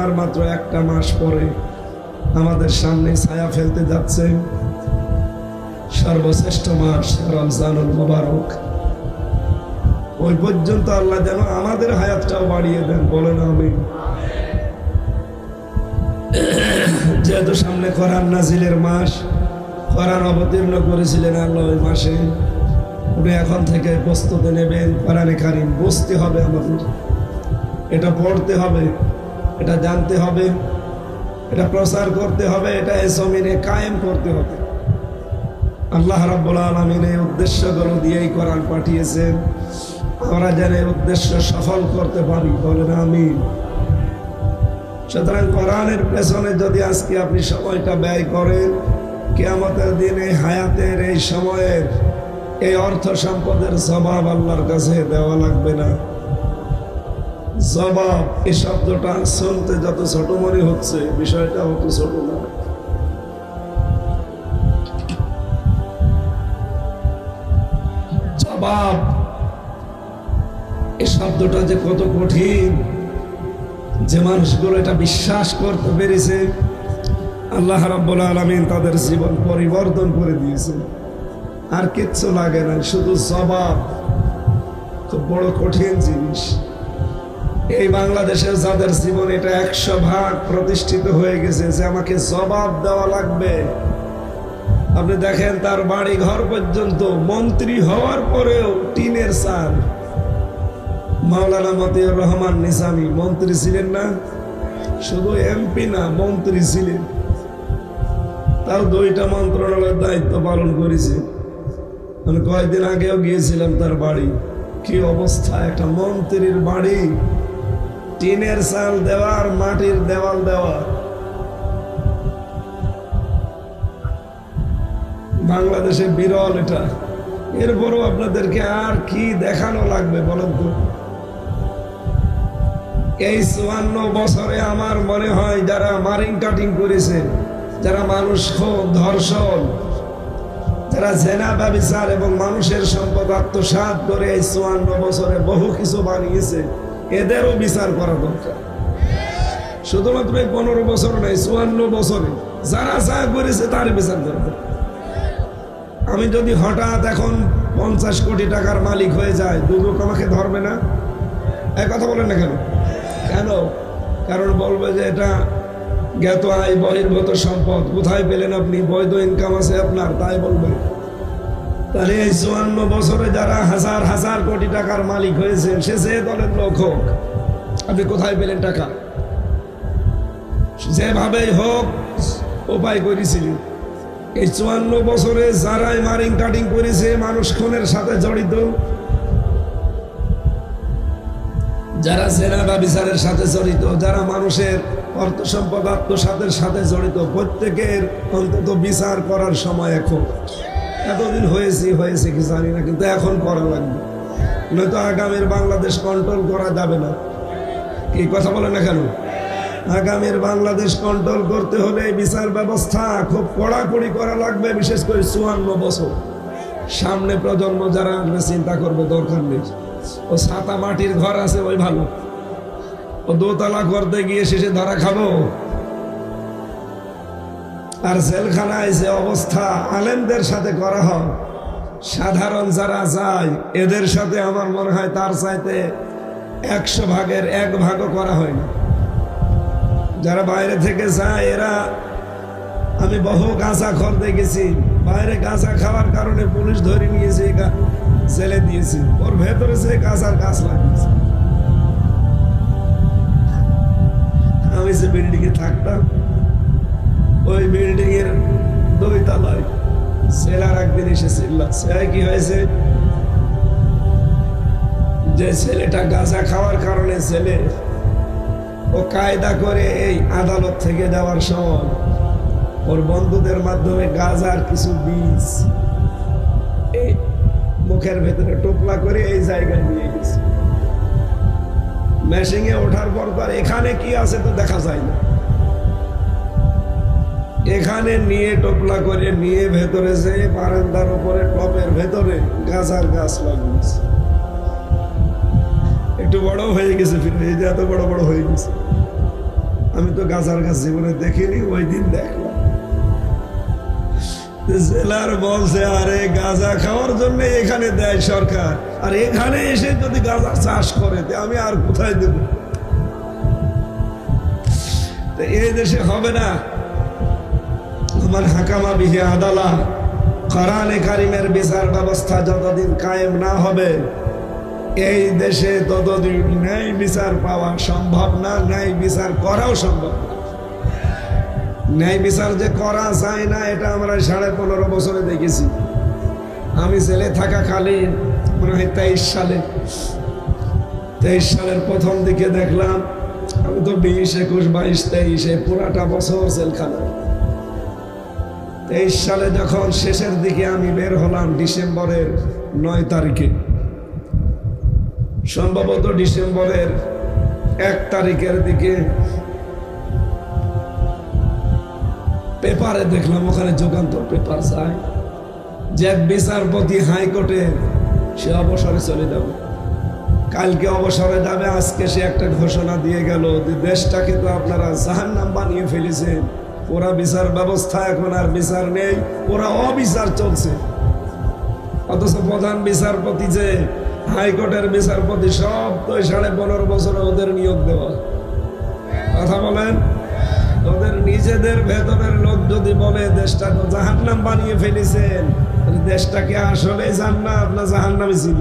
আর মাত্র একটা মাস পরে আমাদের সামনে ছায়া ফেলতে যাচ্ছে। সর্বশ্রেষ্ঠ মাস রমজানুল মোবারক। ওই পর্যন্ত আল্লাহ যেন আমাদের হায়াতটাও বাড়িয়ে দেন, বলেন আমি যেহেতু সামনে কোরআন নাজিলের মাস কোরআন অবতীর্ণ করেছিলেন আল্লাহ ওই মাসে। উনি এখন থেকে প্রস্তুতি নেবেন কোরআনে কারিম। বুঝতে হবে আমাদের। এটা পড়তে হবে, এটা জানতে হবে, এটা প্রচার করতে হবে, এটা এ জমিনে কায়েম করতে হবে। আল্লাহ রাব্বুল আলমিন এই উদ্দেশ্যগুলো দিয়েই কোরআন পাঠিয়েছেন। আমরা যেন উদ্দেশ্য সফল করতে পারি। বলেন আমি সুতরাং কোরআনের পেছনে যদি আজকে আপনি সময়টা ব্যয় করেন কেয়ামতের দিন হায়াতের এই সময়ের এই অর্থ সম্পদের জবাব আল্লাহর কাছে দেওয়া লাগবে না। জবাব এই শব্দটা শুনতে যত ছোট মনে হচ্ছে, বিষয়টা অত ছোট না। জবাব এই শব্দটা যে কত কঠিন, যে মানুষগুলো এটা বিশ্বাস করতে পেরেছে আল্লাহ রাব্বুল আলামিন তাদের জীবন পরিবর্তন করে দিয়েছেন। আর কিচ্ছু লাগে না শুধু জবাব। খুব বড় কঠিন জিনিস। এই বাংলাদেশে যাদের জীবন এটা একশো ভাগ প্রতিষ্ঠিত হয়ে গেছে, যে আমাকে জবাব দেওয়া লাগবে। আপনি দেখেন, তার বাড়ি ঘর পর্যন্ত মন্ত্রী হওয়ার পরেও টিনের সার মাওলানা মতিউর রহমান নিজামি মন্ত্রী ছিলেন না? শুধু এমপি না, মন্ত্রী ছিলেন। তাও দুইটা মন্ত্রণালয়ের দায়িত্ব পালন করেছে। আমি কয়েকদিন আগেও গিয়েছিলাম তার বাড়ি। কি অবস্থা? একটা মন্ত্রীর বাড়ি। টিনের চাল দেওয়া আর মাটির দেওয়াল দেওয়া। বাংলাদেশে বিরল এটা। এরপরও আপনাদেরকে আর কি দেখানো লাগবে বলেন তো? এই চুয়ান্ন বছরে আমার মনে হয় যারা মারিং কাটিং করেছে যারা মানুষ খুন, ধর্ষণ, যারা জেনা ব্যবচার এবং মানুষের সম্পদ আত্মসাত করে এই চুয়ান্ন বছরে বহু কিছু বানিয়েছে, এদেরও বিচার করা দরকার। শুধুমাত্র এই পনেরো বছর নয়, চুয়ান্ন বছরে যারা যা করেছে তার বিচার দরকার। আমি যদি হঠাৎ এখন পঞ্চাশ কোটি টাকার মালিক হয়ে যায় দুর্যোগ আমাকে ধরবে না? এক কথা বলেন না কেন? কেন? কারণ বলবে যে এটা জ্ঞাত আয় বহির্গত সম্পদ। কোথায় পেলেন আপনি? বৈধ ইনকাম আছে আপনার, তাই বলবেন তাহলে এই চুয়ান্ন বছরে যারা হাজার হাজার কোটি টাকার মালিক হয়েছেন, সে যে দলের লোক হোক, আপনি কোথায় পেলেন টাকা? যেভাবেই হোক, উপায় করেছিলেন। এই চুয়ান্ন বছরে যারাই মারিং কাটিং করেছে, মানুষ খুনের সাথে জড়িত। যারা সেনা বা বিচারের সাথে জড়িত, যারা মানুষের অর্থ সম্পদ আত্মসাতের সাথে জড়িত। প্রত্যেকের অন্তত বিচার করার সময় এখন। এতদিন হয়েছে হয়েছে কি জানি না, কিন্তু এখন করা লাগবে। নয়তো আগামীর বাংলাদেশ কন্ট্রোল করা যাবে না। কি কথা বলে না কেন? আগামীর বাংলাদেশ কন্ট্রোল করতে হলে বিচার ব্যবস্থা খুব কড়াকড়ি করা লাগবে, বিশেষ করে চুয়ান্ন বছর। সামনে প্রজন্ম যারা আসবে চিন্তা করবে দরকার নেই। ও ছাতা মাটির ঘর আছে, ওই ভালো। ও দোতলা করতে গিয়ে শেষে ধরা খাব। আর জেলখানায় যে অবস্থা আলেমদের সাথে করা হয়, সাধারণ যারা যায়, এদের সাথে আমার মনে হয় তার চাইতে একশো ভাগের এক ভাগও করা হয় না যারা বাইরে থেকে যায়, এরা, আমি বহু গাঁজা খর দেখেছি বাইরে গাঁজা খাওয়ার কারণে পুলিশ ধরে নিয়েছে জেলে দিয়েছে। ওর ভেতরে সে গাঁজার গাছ লাগিয়েছে। আমি যে এ থাকতাম, ওই বিল্ডিং এর দুই তলায় ছেলের একদিন এসে চিল্লাচ্ছে কি হয়েছে? যে ছেলেটা গাঁজা খাওয়ার কারণে ছেলে ও কায়দা করে এই আদালত থেকে যাওয়ার সময় ওর বন্ধুদের মাধ্যমে গাজার কিছু বীজ এই মুখের ভেতরে টোপলা করে এই জায়গায় নিয়ে গেছে। মেশিংয়ে ওঠার পর আর এখানে কি আছে তো দেখা যায় না। এখানে নিয়ে টোপলা করে নিয়ে ভেতরে যে বারান্দার উপরে টপের ভেতরে গাছার গাছ লাগিয়েছে। একটু বড় হয়ে গেছে ফিরে, এই যে এত বড় বড় হয়ে গেছে। আমি তো গাছার গাছ জীবনে দেখিনি, ওই দিন দেখলাম। জেলার বলছে আরে গাঁজা খাওয়ার জন্য এখানে দেয় সরকার। আর এখানে এসে যদি গাঁজা চাষ করে আমি আর কোথায় দেব? এই দেশে হবে না। আমার হাকামা বিহে আদালা, কোরআনে কারিমের বিচার ব্যবস্থা যতদিন কায়েম না হবে, এই দেশে ততদিন ন্যায় বিচার পাওয়া সম্ভব না, ন্যায় বিচার করাও সম্ভব না। ন্যায় বিচার যে করা যায় না, এটা আমরা সাড়ে পনেরো বছরে দেখেছি। আমি জেলে থাকাকালীন মনে হয় তেইশ সালে, তেইশ সালের প্রথম দিকে দেখলাম, আমি তো বিশ একুশ, বাইশ, তেইশে পুরাটা বছর জেলখানা। তেইশ সালে যখন শেষের দিকে আমি বের হলাম ডিসেম্বরের নয় তারিখে, সম্ভবত ডিসেম্বরের এক তারিখের দিকে পেপারে দেখলাম, ওখানে যুগান্তর পেপার চাই। যে এক বিচারপতি হাইকোর্টে সে অবসরে চলে যাবে। কালকে অবসরে যাবে, আজকে সে একটা ঘোষণা দিয়ে গেল যে দেশটাকে তো আপনারা জাহান নাম বানিয়ে ফেলেছেন ওরা বিচার ব্যবস্থা এখন আর বিচার নেই, ওরা অবিচার চলছে। অথচ প্রধান বিচারপতি যে হাইকোর্টের বিচারপতি সব তো সাড়ে পনেরো বছরে ওদের নিয়োগ দেওয়া। কথা বলেন? ওদের নিজেদের ভেতরের লোক যদি বলে দেশটা জাহান্নাম বানিয়ে ফেলেছেন দেশটাকে আসলে জান্নাত না জাহান্নামে ছিল